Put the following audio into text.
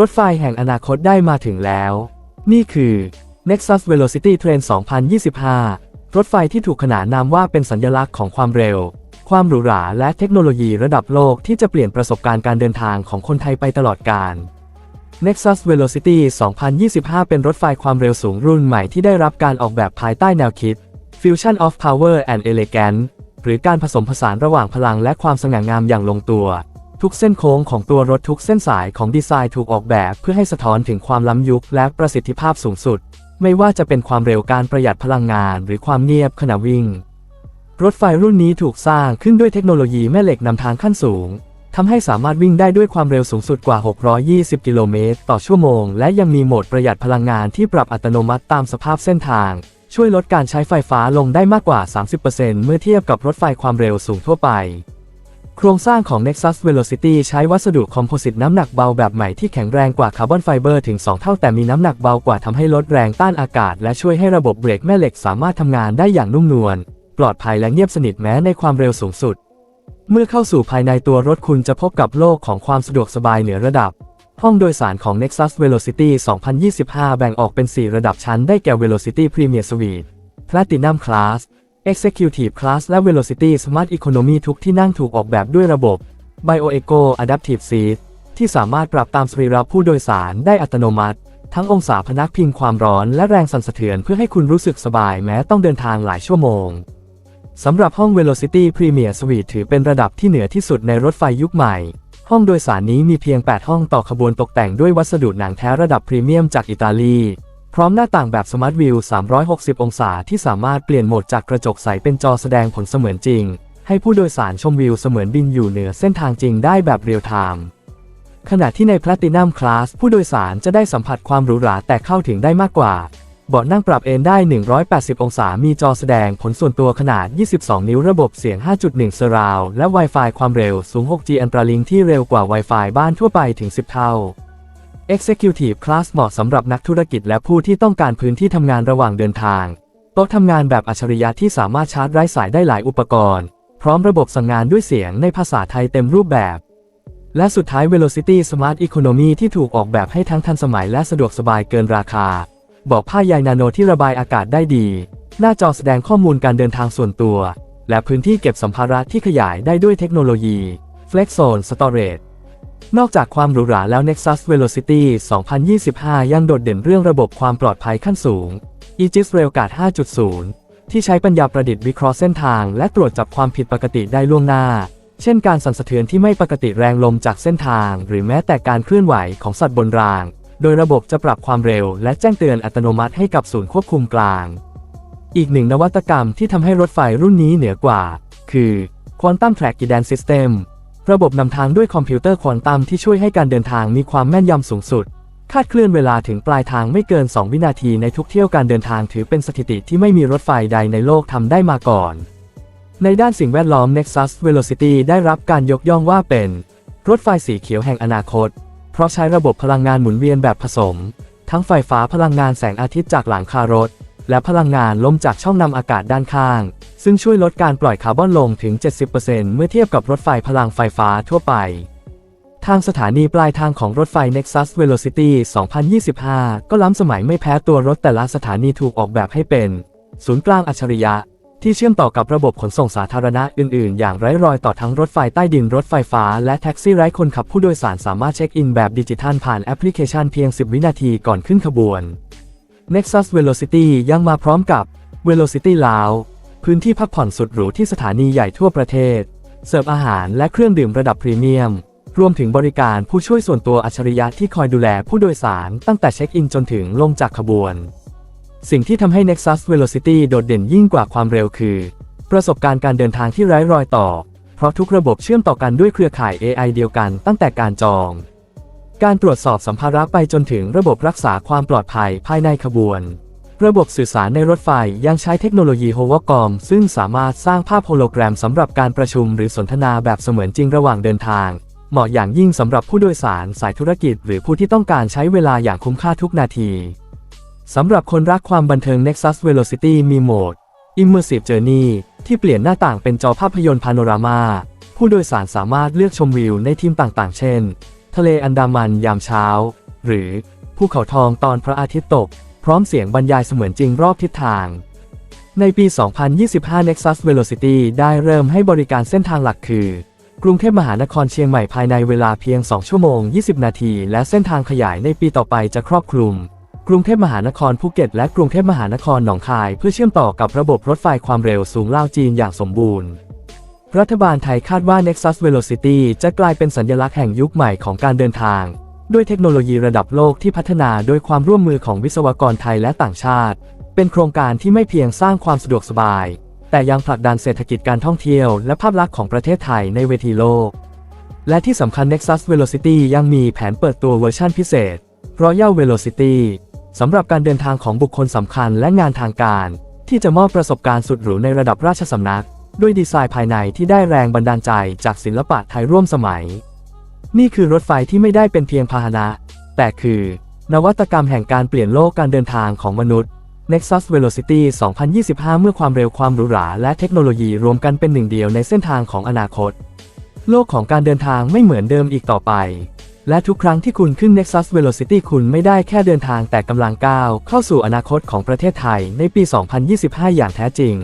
รถไฟแห่งอนาคตได้มาถึงแล้ว นี่คือ Nexus Velocity Train 2025 รถไฟที่ถูกขนานนามว่าเป็นสัญลักษณ์ของความเร็ว ความหรูหราและเทคโนโลยีระดับโลกที่จะเปลี่ยนประสบการณ์การเดินทางของคนไทยไปตลอดกาล Nexus Velocity 2025 เป็นรถไฟความเร็วสูงรุ่นใหม่ที่ได้รับการออกแบบภายใต้แนวคิด Fusion of Power and Elegance หรือการผสมผสานระหว่างพลังและความสง่างามอย่างลงตัว ทุกเส้นโค้งของตัวรถทุกเส้นสายของดีไซน์ถูกออกแบบเพื่อให้สะท้อนถึงความล้ำยุคและประสิทธิภาพสูงสุด ไม่ว่าจะเป็นความเร็วการประหยัดพลังงาน หรือความเงียบขณะวิ่ง รถไฟรุ่นนี้ถูกสร้างขึ้นด้วยเทคโนโลยีแม่เหล็กนำทางขั้นสูงทำให้สามารถวิ่งได้ด้วยความเร็วสูงสุดกว่า 620 กิโลเมตรต่อชั่วโมง และยังมีโหมดประหยัดพลังงานที่ปรับอัตโนมัติตามสภาพเส้นทาง ช่วยลดการใช้ไฟฟ้าลงได้มากกว่า 30%เมื่อเทียบกับรถไฟความเร็วสูงทั่วไป โครงสร้างของ Nexus Velocity ใช้วัสดุคอมโพสิตน้ำหนักเบาแบบใหม่ที่แข็งแรงกว่าคาร์บอนไฟเบอร์ถึง 2 เท่าแต่มีน้ำหนักเบากว่าทำให้ลดแรงต้านอากาศ และช่วยให้ระบบเบรกแม่เหล็กสามารถทำงานได้อย่างนุ่มนวล ปลอดภัยและเงียบสนิทแม้ในความเร็วสูงสุด เมื่อเข้าสู่ภายในตัวรถคุณจะพบกับโลกของความสะดวกสบายเหนือระดับ ห้องโดยสารของ Nexus Velocity 2025 แบ่งออกเป็น 4 ระดับชั้นได้แก่ Velocity Premier Suite Platinum Class Executive Class และ Velocity Smart Economy ทุกที่นั่งถูกออกแบบด้วยระบบ BioEco Adaptive Seat ที่สามารถปรับตามสรีระผู้โดยสารได้อัตโนมัติ ทั้งองศาพนักพิงความร้อนและแรงสั่นสะเทือนเพื่อให้คุณรู้สึกสบายแม้ต้องเดินทางหลายชั่วโมงสำหรับห้อง Velocity Premier Suite ถือเป็นระดับที่เหนือที่สุดในรถไฟยุคใหม่ ห้องโดยสารนี้มีเพียง 8 ห้องต่อขบวนตกแต่งด้วยวัสดุหนังแท้ระดับพรีเมียมจากอิตาลี พร้อมหน้าต่างแบบ Smart View 360 องศาที่สามารถเปลี่ยนโหมดจากกระจกใสเป็นจอแสดงผลเสมือนจริง ให้ผู้โดยสารชมวิวเสมือนบินอยู่เหนือเส้นทางจริงได้แบบเรียลไทม์ขณะที่ใน Platinum Class ผู้โดยสารจะได้สัมผัสความหรูหราแต่เข้าถึงได้มากกว่า เบาะนั่งปรับเอนได้ 180 องศา มีจอแสดงผลส่วนตัวขนาด 22 นิ้วระบบเสียง 5.1 Surround และ Wi-Fi ความเร็วสูง 6G Ultralink ที่เร็วกว่า Wi-Fi บ้านทั่วไปถึง 10 เท่า Executive Class เหมาะสำหรับนักธุรกิจและผู้ที่ต้องการพื้นที่ทำงานระหว่างเดินทาง โต๊ะทำงานแบบอัจฉริยะที่สามารถชาร์จไร้สายได้หลายอุปกรณ์ พร้อมระบบสั่งงานด้วยเสียงในภาษาไทยเต็มรูปแบบ และสุดท้าย Velocity Smart Economy ที่ถูกออกแบบให้ทั้งทันสมัยและสะดวกสบายเกินราคา บอกผ้าใยนาโนที่ระบายอากาศได้ดี หน้าจอแสดงข้อมูลการเดินทางส่วนตัว และพื้นที่เก็บสัมภาระที่ขยายได้ด้วยเทคโนโลยี Flex Zone Storage นอกจากความหรูหราแล้ว Nexus Velocity 2025 ยังโดดเด่นเรื่องระบบความปลอดภัยขั้นสูง Aegis Railguard 5.0 ที่ใช้ปัญญาประดิษฐ์วิเคราะห์เส้นทาง และตรวจจับความผิดปกติได้ล่วงหน้า เช่นการสั่นสะเทือนที่ไม่ปกติแรงลมจากเส้นทาง หรือแม้แต่การเคลื่อนไหวของสัตว์บนราง โดยระบบจะปรับความเร็ว และแจ้งเตือนอัตโนมัติให้กับศูนย์ควบคุมกลาง อีกหนึ่งนวัตกรรมที่ทำให้รถไฟรุ่นนี้เหนือกว่า คือ Quantum Track Guidance System ระบบนำทางด้วยคอมพิวเตอร์ควอนตัมที่ช่วยให้การเดินทางมีความแม่นยำสูงสุด คาดเคลื่อนเวลาถึงปลายทางไม่เกิน 2 วินาทีในทุกเที่ยวการเดินทางถือเป็นสถิติที่ไม่มีรถไฟใดในโลกทำได้มาก่อน ในด้านสิ่งแวดล้อม Nexus Velocity ได้รับการยกย่องว่าเป็น รถไฟสีเขียวแห่งอนาคต เพราะใช้ระบบพลังงานหมุนเวียนแบบผสม ทั้งไฟฟ้าพลังงานแสงอาทิตย์จากหลังคารถ และพลังงานลมจากช่องนำอากาศด้านข้าง ซึ่งช่วยลดการปล่อยคาร์บอนลงถึง 70%เมื่อเทียบกับรถไฟพลังไฟฟ้าทั่วไป ทางสถานีปลายทางของรถไฟ Nexus Velocity 2025 ก็ล้ำสมัยไม่แพ้ตัวรถแต่ละสถานีถูกออกแบบให้เป็น ศูนย์กลางอัจฉริยะ ที่เชื่อมต่อกับระบบขนส่งสาธารณะอื่น ๆ อย่างไร้รอยต่อทั้งรถไฟใต้ดินรถไฟฟ้า และแท็กซี่ไร้คนขับผู้โดยสารสามารถเช็คอินแบบดิจิทัลผ่านแอปพลิเคชันเพียง 10 วินาทีก่อนขึ้นขบวน Nexus Velocity ยังมาพร้อมกับ Velocity Lounge พื้นที่พักผ่อนสุดหรูที่สถานีใหญ่ทั่วประเทศ เสิร์ฟอาหารและเครื่องดื่มระดับพรีเมียม รวมถึงบริการผู้ช่วยส่วนตัวอัจฉริยะที่คอยดูแลผู้โดยสารตั้งแต่เช็คอินจนถึงลงจากขบวน สิ่งที่ทำให้ Nexus Velocity โดดเด่นยิ่งกว่าความเร็วคือ ประสบการณ์การเดินทางที่ไร้รอยต่อ เพราะทุกระบบเชื่อมต่อกันด้วยเครือข่าย AI เดียวกันตั้งแต่การจอง การตรวจสอบสัมภาระไปจนถึงระบบรักษาความปลอดภัยภายในขบวน ระบบสื่อสารในรถไฟยังใช้เทคโนโลยีโฮโลกรมซึ่งสามารถสร้างภาพโฮโลแกรมสำหรับการประชุมหรือสนทนาแบบเสมือนจริงระหว่างเดินทาง เหมาะอย่างยิ่งสำหรับผู้โดยสารสายธุรกิจ หรือผู้ที่ต้องการใช้เวลาอย่างคุ้มค่าทุกนาทีสำหรับคนรักความบันเทิง Nexus Velocity มีโหมด Immersive Journey ที่เปลี่ยนหน้าต่างเป็นจอภาพยนตร์พาโนรามา ผู้โดยสารสามารถเลือกชมวิวในทีมต่างๆ เช่น ทะเลอันดามันยามเช้า หรือภูเขาทองตอนพระอาทิตย์ตก พร้อมเสียงบรรยายเสมือนจริงรอบทิศทาง ในปี 2025 Nexus Velocity ได้เริ่มให้บริการเส้นทางหลักคือ กรุงเทพมหานครเชียงใหม่ภายในเวลาเพียง 2 ชั่วโมง 20 นาที และเส้นทางขยายในปีต่อไปจะครอบคลุม กรุงเทพมหานครภูเก็ตและกรุงเทพมหานครหนองคาย เพื่อเชื่อมต่อกับระบบรถไฟความเร็วสูงล่าวจีนอย่างสมบูรณ์รัฐบาลไทยคาดว่า Nexus Velocity จะกลายเป็นสัญลักษณ์แห่งยุคใหม่ของการเดินทาง ด้วยเทคโนโลยีระดับโลกที่พัฒนาโดยความร่วมมือของวิศวกรไทยและต่างชาติ เป็นโครงการที่ไม่เพียงสร้างความสะดวกสบาย แต่ยังผลักดันเศรษฐกิจการท่องเที่ยวและภาพลักษณ์ของประเทศไทยในเวทีโลก และที่สำคัญ Nexus Velocity ยังมีแผนเปิดตัวเวอร์ชันพิเศษ Royal Velocity สำหรับการเดินทางของบุคคลสำคัญและงานทางการ ที่จะมอบประสบการณ์สุดหรูในระดับราชสำนัก ด้วยดีไซน์ภายในที่ได้แรงบันดาลใจจากศิลปะไทยร่วมสมัย นี่คือรถไฟที่ไม่ได้เป็นเพียงพาหนะ แต่คือนวัตกรรมแห่งการเปลี่ยนโลกการเดินทางของมนุษย์ Nexus Velocity 2025 เมื่อความเร็วความหรูหราและเทคโนโลยีรวมกันเป็นหนึ่งเดียวในเส้นทางของอนาคต โลกของการเดินทางไม่เหมือนเดิมอีกต่อไป และทุกครั้งที่คุณขึ้น Nexus Velocity คุณไม่ได้แค่เดินทางแต่กำลังก้าวเข้าสู่อนาคตของประเทศไทยในปี 2025 อย่างแท้จริง